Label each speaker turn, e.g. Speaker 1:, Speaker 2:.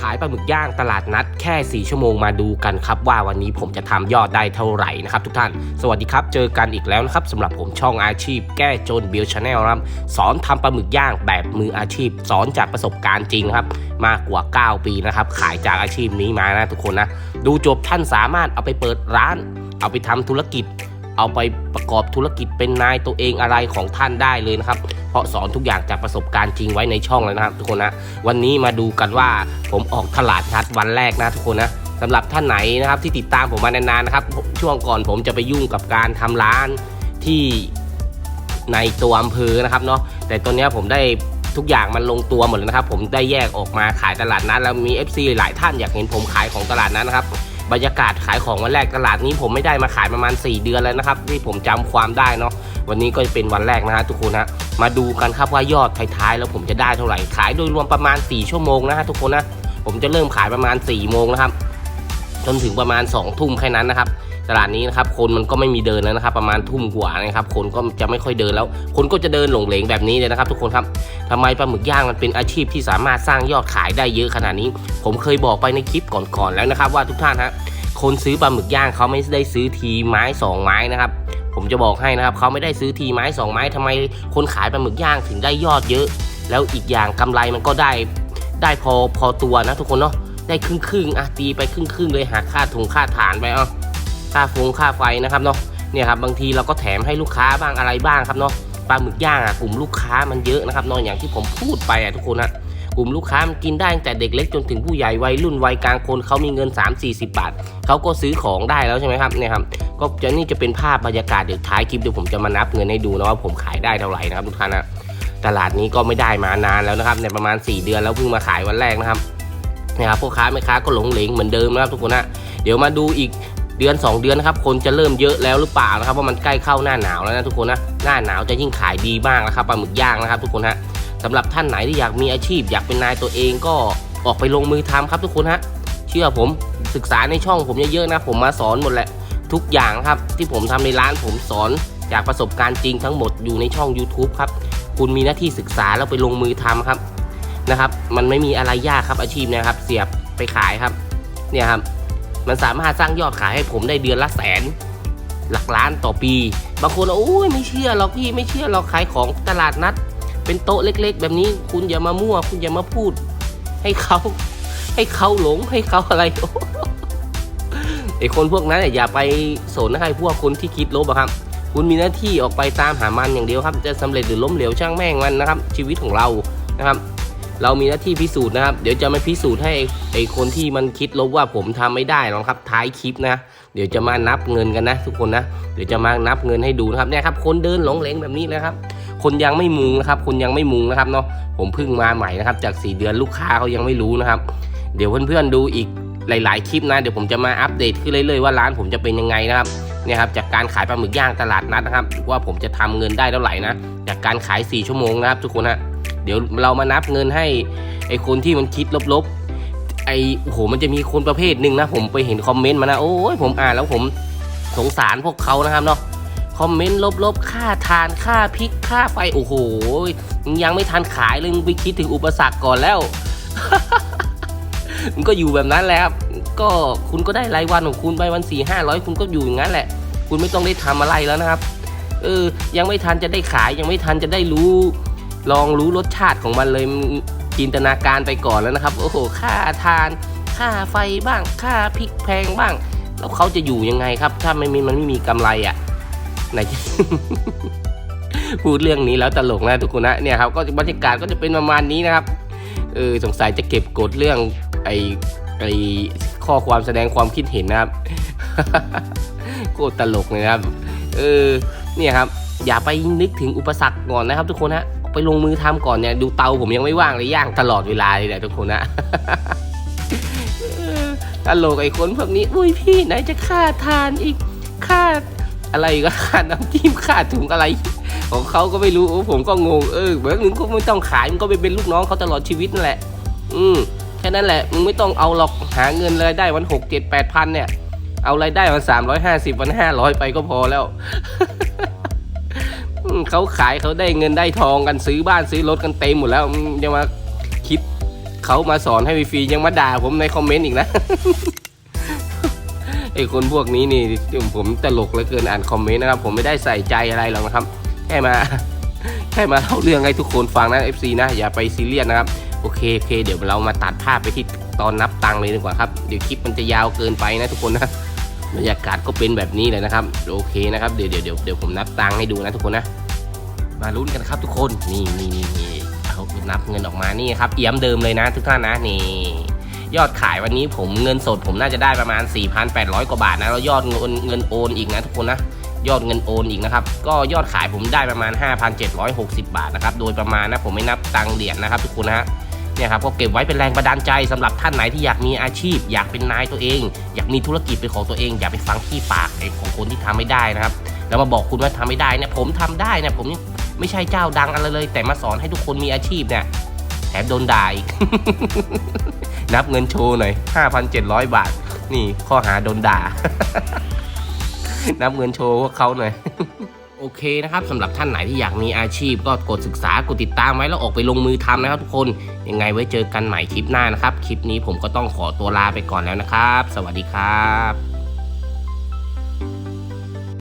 Speaker 1: ขายปลาหมึกย่างตลาดนัดแค่ 4 ชั่วโมงมาดูกันครับ ว่าวันนี้ผมจะทำยอดได้เท่าไหร่นะครับทุกท่าน สวัสดีครับ เจอกันอีกแล้วนะครับสำหรับผมช่องอาชีพแก้จนบิลชาแนลครับสอนทำปลาหมึกย่างแบบมืออาชีพ สอนจากประสบการณ์จริงครับมากกว่า 9 ปีนะครับขายจากอาชีพนี้มานะทุกคนนะดูจบท่านสามารถเอาไปเปิดร้าน เอาไปทำธุรกิจ เอาไปประกอบธุรกิจเป็นนายตัวเองอะไรของท่านได้เลยนะครับ เพราะสอนทุกอย่างจากประสบการณ์จริงไว้ในช่องเลยนะครับ ทุกคนนะวันนี้มาดูกันว่าผมออกตลาดนัดวันแรกนะทุกคนนะสำหรับท่านไหนนะครับที่ติดตามผมมานานๆนะครับ ช่วงก่อนผมจะไปยุ่งกับการทำร้านที่ในตัวอำเภอนะครับเนาะแต่ตอนนี้ผมได้ทุกอย่างมันลงตัวหมดแล้วนะครับ ผมได้แยกออกมาขายตลาดนัดแล้วมี FC หลายท่านอยากเห็นผมขายของตลาดนัดนะครับ บรรยากาศขายของวันแรกตลาดนี้ผมไม่ได้มาขายประมาณ 4 เดือนแล้วนะครับที่ผมจำความได้เนาะวันนี้ก็จะเป็นวันแรกนะฮะทุกคนนะมาดูกันครับว่ายอดท้ายๆแล้วผมจะได้เท่าไหร่ขายโดยรวมประมาณ 4 ชั่วโมงนะฮะทุกคนนะผมจะเริ่มขายประมาณ4โมงนะครับจนถึงประมาณ2ทุ่มแค่นั้นนะครับตลาดนี้นะครับคนมันก็ไม่มีเดินแล้วนะครับ ประมาณทุ่มกว่านะครับ คนก็จะไม่ค่อยเดินแล้ว คนก็จะเดินหลงเหลงแบบนี้เลยนะครับ ทุกคนครับทำไมปลาหมึกย่างมันเป็นอาชีพที่สามารถสร้างยอดขายได้เยอะขนาดนี้ ผมเคยบอกไปในคลิปก่อนๆแล้วนะครับ ว่าทุกท่านฮะ คนซื้อปลาหมึกย่างเขาไม่ได้ซื้อทีไม้สองไม้นะครับผมจะบอกให้นะครับเขาไม่ได้ซื้อทีไม้สองไม้ทำไมคนขายปลาหมึกย่างถึงได้ยอดเยอะ แล้วอีกอย่างกำไรมันก็ได้ได้พอพอตัวนะทุกคนเนาะได้ครึ่งครึ่งอะตีไปครึ่งครึ่งเลยหาค่าถุงค่าฐานไปเอาค่าฟงค่าไฟนะครับเนาะเนี่ยครับบางทีเราก็แถมให้ลูกค้าบ้างอะไรบ้างครับเนาะปลาหมึกย่างอะกลุ่มลูกค้ามันเยอะนะครับเนาะอย่างที่ผมพูดไปอะทุกคนนะ ลุ่มลูกค้ามันกินได้ตั้งแต่เด็กเล็กจนถึงผู้ใหญ่วัยรุ่นวัยกลางคนเขามีเงิน 3 4 0 บาทเขาก็ซื้อของได้แล้วใช่ไหมครับเนี่ยครับก็จะนี่จะเป็นภาพบรรยากาศเดี๋ยวท้ายคลิปเดี๋ยวผมจะมานับเงินให้ดูนะว่าผมขายได้เท่าไหร่นะครับทุกท่านนะตลาดนี้ก็ไม่ได้มานานแล้วนะครับในประมาณ 4 เดือนแล้วเพิ่งมาขายวันแรกนะครับเนี่ยครับพ่อค้าแม่ค้าก็หลงเหลงเหมือนเดิมนะครับทุกคนนะเดี๋ยวมาดูอีกเดือน 2 เดือนนะครับคนจะเริ่มเยอะแล้วหรือเปล่านะครับเพราะมันใกล้เข้าหน้าหนาวแล้วนะทุกคนนะหน้าหนาวจะยิ่งขายดีมากนะครับปลาหมึกย่างนะครับทุกคนฮะ สำหรับท่านไหนที่อยากมีอาชีพ อยากเป็นนายตัวเองก็ออกไปลงมือทำครับทุกคนฮะเชื่อผมศึกษาในช่องผมเยอะๆนะ ผมมาสอนหมดแหละทุกอย่างครับ ที่ผมทำในร้านผมสอนจากประสบการณ์จริงทั้งหมดอยู่ในช่อง YouTube ครับ คุณมีหน้าที่ศึกษาแล้วไปลงมือทำครับนะครับ มันไม่มีอะไรยากครับอาชีพนะครับ เสียบไปขายครับ เนี่ยครับ มันสามารถสร้างยอดขายให้ผมได้เดือนละแสน หลักล้านต่อปี บางคนบอกโอ้ยไม่เชื่อหรอกพี่ไม่เชื่อหรอกขายของตลาดนัด เป็นโต๊ะเล็ก ๆ แบบนี้คุณอย่ามามั่ว คุณอย่ามาพูด ให้เขา ให้เขาหลงให้เขาอะไรไอคนพวกนั้นอย่าไปสนให้พวกคนที่คิดลบอะครับ คุณมีหน้าที่ออกไปตามหามันอย่างเดียวครับ จะสำเร็จหรือล้มเหลวช่างแม่งมันนะครับ ชีวิตของเรานะครับ เรามีหน้าที่พิสูจน์นะครับ เดี๋ยวจะไม่พิสูจน์ให้ไอคนที่มันคิดลบว่าผมทำไม่ได้หรอกครับ ท้ายคลิปนะ เดี๋ยวจะมานับเงินกันนะ ทุกคนนะ เดี๋ยวจะมานับเงินให้ดูนะครับเนี่ยครับ คนเดินหลงเหลงแบบนี้นะครับ คนยังไม่มุงนะครับ คนยังไม่มุงนะครับเนาะผมเพิ่งมาใหม่นะครับ จาก 4 เดือนลูกค้าเขายังไม่รู้นะครับ เดี๋ยวเพื่อนๆดูอีกหลาย ๆ คลิปนะ เดี๋ยวผมจะมาอัปเดตขึ้นเรื่อยๆว่าร้านผมจะเป็นยังไงนะครับเนี่ยครับจากการขายปลาหมึกย่างตลาดนัดนะครับ ว่าผมจะทำเงินได้เท่าไหร่นะจากการขาย 4 ชั่วโมงนะครับ ทุกคนฮะเดี๋ยวเรามานับเงินให้ไอคนที่มันคิดลบๆไอโอ้โหมันจะมีคนประเภทหนึ่งนะ ผมไปเห็นคอมเมนต์มานะโอ้ยผมอ่านแล้วผมสงสารพวกเขานะครับเนาะ คอมเมนต์ลบๆ ค่าทานค่าพริกค่าไฟ โอ้โหมึงยังไม่ทันขายเลยมึงไปคิดถึงอุปสรรคก่อนแล้วมึงก็อยู่แบบนั้นแหละครับ ก็คุณก็ได้รายวันของคุณไปวันสี่ห้าร้อยคุณก็อยู่อย่างนั้นแหละ คุณไม่ต้องได้ทำอะไรแล้วนะครับ เออ ยังไม่ทันจะได้ขาย ยังไม่ทันจะได้รู้ ลองรู้รสชาติของมันเลยจินตนาการไปก่อนแล้วนะครับ โอ้โห ค่าทาน ค่าไฟบ้าง ค่าพริกแพงบ้าง แล้วเขาจะอยู่ยังไงครับ ถ้าไม่มีมันไม่มีกำไรอะ นะพูดเรื่องนี้แล้วตลกนะทุกคนนะเนี่ยครับก็บรรยากาศก็จะเป็นประมาณนี้นะครับเออสงสัยจะเก็บกดเรื่องไอไอข้อความแสดงความคิดเห็นนะครับโคตรตลกเลยนะครับเออเนี่ยครับอย่าไปนึกถึงอุปสรรคก่อนนะครับ ทุกคนฮะไปลงมือทำก่อนเนี่ยดูเตาผมยังไม่ว่างเลยย่างตลอดเวลาเลยแหละทุกคนนะตลกไอ้คนพวกนี้อุ้ยพี่ไหนจะค่าทานอีกค่า อะไรก็ค่าน้ำจิ้มค่าถุงอะไร ของเขาก็ไม่รู้ผมก็งงเออเหมือนมึงก็ไม่ต้องขายมึงก็ไปเป็นลูกน้องเขาตลอดชีวิตนั่นแหละ อืมแค่นั้นแหละมึงไม่ต้องเอาหรอกหาเงินรายได้วันหกเจ็ดแปดพันเนี่ย เอารายได้วันสามร้อยห้าสิบวันห้าร้อยไปก็พอแล้วเขาขายเขาได้เงินได้ทองกันซื้อบ้านซื้อรถกันเต็มหมดแล้วมึงมาคิดเขามาสอนให้ฟรียังมาด่าผมในคอมเมนต์อีกนะ อ้คนพวกนี้นี่ผมตลกเหลือเกินอ่านคอมเมนต์นะครับ ผมไม่ได้ใส่ใจอะไรหรอกนะครับ แค่มาแค่มาเล่าเรื่องให้ทุกคนฟังนะ FC นะ อย่าไปซีเรียสนะครับ โอเคโอเค เดี๋ยวเรามาตัดภาพไปที่ตอนนับตังค์เลยดีกว่าครับ เดี๋ยวคลิปมันจะยาวเกินไปนะทุกคนนะบรรยากาศก็เป็นแบบนี้เลยนะครับ โอเคนะครับเดี๋ยวเดี๋ยวเดี๋ยวเดี๋ยวผมนับตังค์ให้ดูนะทุกคนนะ มาลุ้นกันครับทุกคนนี่นี่นี่นี่เขานับเงินออกมานี่ครับเอี่ยมเดิมเลยนะ ทุกท่านนะนี่ ยอดขายวันนี้ผมเงินสดผมน่าจะได้ประมาณ 4,800 กว่าบาทนะแล้วยอดเงินเงินโอนอีกนะทุกคนนะยอดเงินโอนอีกนะครับ ก็ยอดขายผมได้ประมาณ 5,760 บาทนะครับ โดยประมาณนะผมไม่นับตังเหรียญนะครับทุกคนนะฮะเนี่ยครับก็เก็บไว้เป็นแรงบันดาลใจสำหรับท่านไหนที่อยากมีอาชีพ อยากเป็นนายตัวเอง อยากมีธุรกิจเป็นของตัวเอง อย่าไปฟังขี้ปากไอ้ของคนที่ทำไม่ได้นะครับ แล้วมาบอกคุณว่าทำไม่ได้เนี่ยผมทำได้เนี่ยผมไม่ใช่เจ้าดังอะไรเลย แต่มาสอนให้ทุกคนมีอาชีพเนี่ยแถมโดนด่าอีก นับเงินโชว์หน่อย 5,700 บาท นี่ข้อหาโดนด่า นับเงินโชว์พวกเขาหน่อย โอเคนะครับสำหรับท่านไหนที่อยากมีอาชีพ ก็กดศึกษากดติดตามไว้แล้วออกไปลงมือทำนะครับทุกคน ยังไงไว้เจอกันใหม่คลิปหน้านะครับ คลิปนี้ผมก็ต้องขอตัวลาไปก่อนแล้วนะครับ สวัสดีครับ